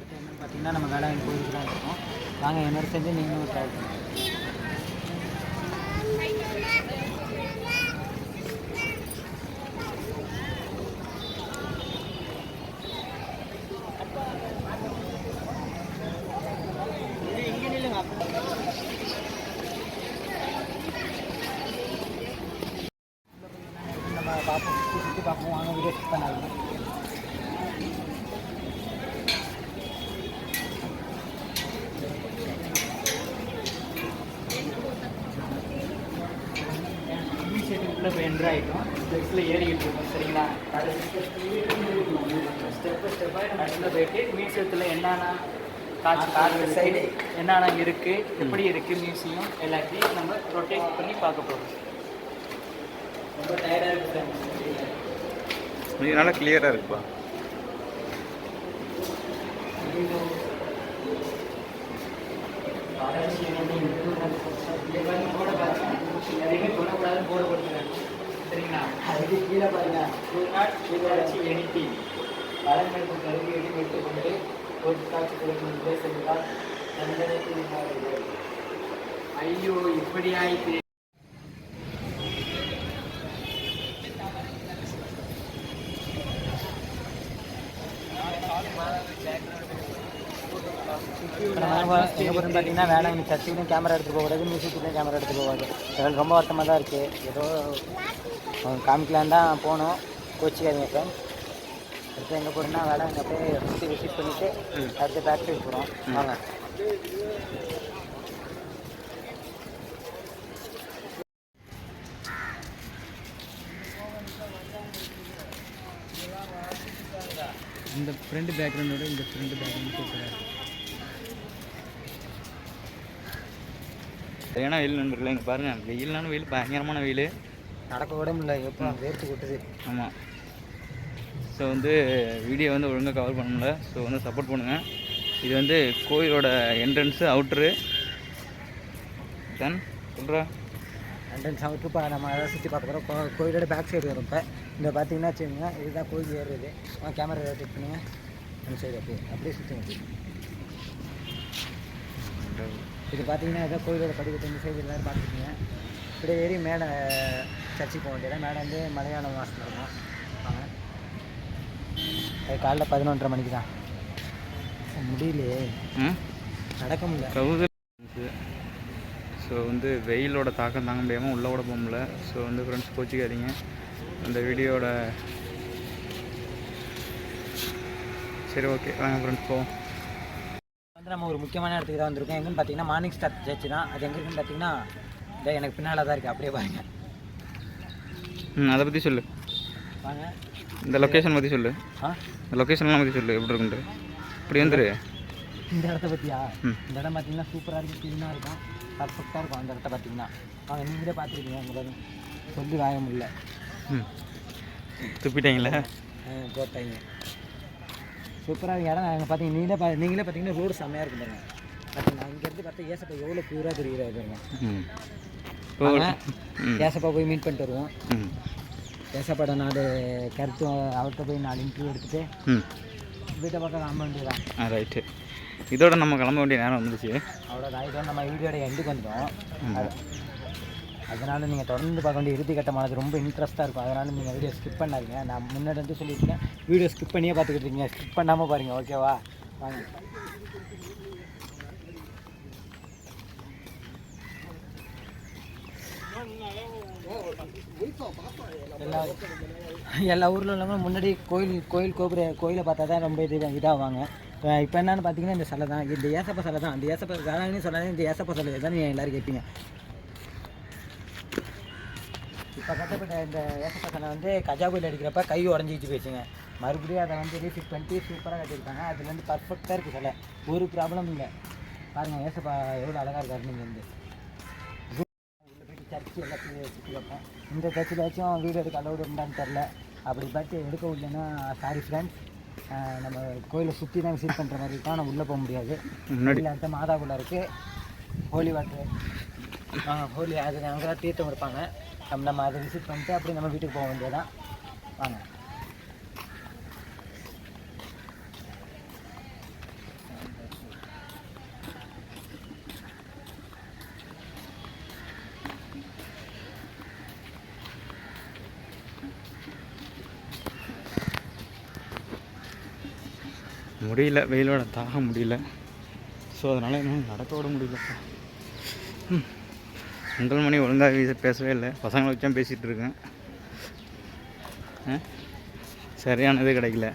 அடுத்து என்னன்னு பார்த்தீங்கன்னா நம்ம வேளாண் கோயிலுக்கு தான் இருக்கோம். வாங்க என்னோட சேர்ந்து நீங்களும் ட்ரை பண்ணுங்க. பார்ப்போம் சுற்றி பார்ப்போம் வாங்க வீடியோ பண்ணாங்க பண்ணாதீங்க இனிஷியேட்டிவ்க்குள்ளே இப்போ என்ட்ரு ஆகிட்டோம் பஸ்ஸில் ஏறிக்கிட்டு இருக்கோம் சரிங்களா? ஸ்டெப்பு ஸ்டெப்பாக இடத்துல போயிட்டு மியூசியத்தில் என்னென்ன காட்சி காட்டு சைடு என்னென்ன இருக்குது எப்படி இருக்குது மியூசியம் எல்லாத்தையும் நம்ம ரொட்டேட் பண்ணி பார்க்க போகிறோம் ரொம்ப டயர்டாக இருக்குது நல்லா கிளியராக இருக்குப்பா. சரிங்களா அதுக்கு கீழே பாருங்க. வளர்ச்சி எணித்தி பழங்கள் கருவி எடி வைத்துக் கொண்டு பொருட்காட்சி கொடுக்கும் பேசுகிறார் தண்டனைக்கு உள்ளார்கள். ஐயோ இப்படி ஆயிட்டு. எங்கே போகிறோம்னு பார்த்தீங்கன்னா வேளாங்கண்ணி சர்ச்சுக்கும் கேமரா எடுத்து போகக்கூடாது மியூசியத்துலையும் கேமரா எடுத்து போகாது ரொம்ப வருத்தமாக தான் இருக்குது ஏதோ அவங்க காமிக்கலான்னு தான் போனோம். கோச்சிக்காதீங்க ஃப்ரெண்ட்ஸ் அடுத்து எங்கே போகிறோம்னா வேளாங்கண்ணி அப்படியே சுற்றி விசிட் பண்ணிவிட்டு அடுத்து பேக் சைடு போகிறோம் வாங்க. இந்த ஃப்ரண்ட் பேக்ரவுண்டோட இந்த ஃப்ரண்ட் பேக்ரவுண்ட் சூப்பராக இருக்குது சரியான வெயில் நண்பர்களே இங்கே பாருங்கள் வெயிலான வெயில் பயங்கரமான வெயில். நடக்க கூட முடியல எப்போ வேர்த்து கொட்டுது. ஆமாம் ஸோ வந்து வீடியோ வந்து ஒழுங்காக கவர் பண்ண முடியல. ஸோ வந்து சப்போர்ட் பண்ணுங்கள் இது வந்து கோயிலோட என்ட்ரன்ஸு அவுட்ரு தென் சொல்கிறா அண்டன் சவுட்டு இப்போ நம்ம அதை சுற்றி பார்க்க போகிறோம் கோ கோயிலோட பேக் சைடு வரும் இப்போ. இந்த பார்த்தீங்கன்னா வச்சுக்கோங்க இதுதான் கோயில் ஏறுறது கேமரா ரொட்டேட் பண்ணுங்க. அந்த சைடு அப்படியே அப்படியே சுற்றி இது பார்த்தீங்கன்னா இதான் கோயிலோட படிக்கட்டு இந்த சைடு எல்லாரும் பார்த்துருக்கீங்க. இப்படியே ஏறி மேலே சர்ச்சுக்கு போக வேண்டியதான் மேலே வந்து மலையாள மாதத்தில் இருக்கும் வாங்க அது காலைல பதினொன்றரை மணிக்கு தான். முடியலையே. ம்? நடக்க முடியல. ஸோ வந்து வெயிலோட தாக்கம் தாங்க முடியாமல் உள்ளே கூட போக முடியல. ஸோ வந்து ஃப்ரெண்ட்ஸ் கோச்சிக்காதீங்க. அந்த வீடியோட சரி ஓகே வாங்க ஃப்ரெண்ட்ஸ் போவோம். வந்து நம்ம ஒரு முக்கியமான இடத்துக்கு தான் வந்திருக்கோம். எங்கன்னு பார்த்தீங்கன்னா மார்னிங் ஸ்டார் சர்ச் தான். அது எங்கே இருக்குன்னு பார்த்தீங்கன்னா எனக்கு பின்னால் தான் இருக்குது அப்படியே பாருங்க. ம் அதை பற்றி சொல்லு. வாங்க இந்த லொக்கேஷன் பற்றி சொல்லு. ஆ? இந்த லொக்கேஷன்லாம் பற்றி சொல்லு எப்படி இருக்குன்ட்டு. இப்படி வந்துரு. இந்த இடத்த பற்றியா. இந்த இடம் பார்த்தீங்கன்னா சூப்பராக இருக்கும் க்ளீனாக இருக்கும் பர்ஃபெக்டாக இருக்கும் அந்த இடத்த பார்த்தீங்கன்னா வாங்க நீங்களே பார்த்துருக்கீங்க உங்களை சொல்லி வாங்க முடியல. ம். துப்பிட்டீங்களா? போட்டாங்க. சூப்பராக இருக்கும் இடம் அங்கே பார்த்தீங்க நீங்களே பா நீங்களே பார்த்தீங்கன்னா ரோடு செம்மையாக இருக்கும் பாருங்க. பார்த்தீங்கன்னா இங்கேருந்து பார்த்தா ஏசப்பா எவ்வளோ பியூராக தெரியுறாரு பாருங்க. ஏசப்பா போய் மீட் பண்ணிட்டு வருவோம். ஏசப்பாட நாலு கருத்து அவர்கிட்ட போய் நாலு இன்டர்வியூ எடுத்துட்டு வீட்டை பக்கம் கிளம்ப வேண்டியதான் ஆ ரைட்டு இதோட நம்ம கிளம்ப வேண்டிய நேரம் வந்துருச்சு. அவ்வளோதான் இதோட நம்ம வீடியோட எண்டுக்கு வந்துட்டோம் அதனால நீங்கள் தொடர்ந்து பார்க்க வேண்டிய இறுதி கட்டமானது ரொம்ப இன்ட்ரெஸ்ட்டாக இருக்கும். அதனால நீங்கள் வீடியோ ஸ்கிப் பண்ணாதீங்க. நான் முன்னாடி வந்து சொல்லியிருக்கேன். வீடியோ ஸ்கிப் பண்ணியே பார்த்துக்கிட்டு இருக்கீங்க. ஸ்கிப் பண்ணாமல் பாருங்கள் ஓகேவா வாங்க. எல்லா எல்லா ஊரில் உள்ளவங்க முன்னாடி கோயில் கோயில் கோபுர கோயிலை பார்த்தா தான் ரொம்ப இது இதாகுவாங்க இப்போ என்னென்னு பார்த்தீங்கன்னா இந்த சிலை தான். இந்த ஏசப்ப சிலை தான். இந்த ஏசப்ப வேளாங்கண்ணி சொல்லாதே இந்த ஏசப்ப சிலை தான் நீங்கள் எல்லோரும் கேட்பீங்க. இப்போ கட்டப்பட்ட இந்த ஏசப்ப சிலை வந்து கஜா கோயில் அடிக்கிறப்ப கை உடஞ்சிச்சு போயிடுச்சுங்க. மறுபடியும் அதை வந்து ரீஃபிட் பண்ணிட்டு சூப்பராக கட்டியிருக்காங்க. அதுல வந்து பர்ஃபெக்டாக இருக்குது சிலை. ஒரு ப்ராப்ளம் இல்லை. பாருங்கள் ஏசப்பா எவ்வளோ அழகாக இருக்காருன்னு நீங்கள் வந்து. சர்ச்சு எல்லாத்தையும் சுற்றி வைப்போம் இந்த சர்ச்சில் வச்சும் வீடியோ எடுக்க அலௌடு இருந்தான்னு தெரில அப்படி பார்த்து எடுக்க முடியலன்னா சாரி ஃப்ரெண்ட்ஸ் நம்ம கோயிலை சுற்றி தான் விசிட் பண்ணுற மாதிரி இருக்கும் ஆனால் உள்ளே போக முடியாது. முன்னாடி. அடுத்த மாதாக்குள்ளே இருக்குது ஹோலி வாட்டர் ஆ ஹோலி அது அங்கே தீர்த்தம் இருப்பாங்க நம்ம நம்ம அதை விசிட் பண்ணிட்டு அப்படியே நம்ம வீட்டுக்கு போக வேண்டியதான் வாங்க. முடியல வெயிலோட தாக முடியல. ஸோ அதனால் என்ன நடக்க விட முடியலப்பா உங்கள் மணி ஒழுங்காக வீச- பேசவே இல்லை. பசங்களை வச்சு பேசிகிட்டு இருக்கேன். சரியானது கிடைக்கல.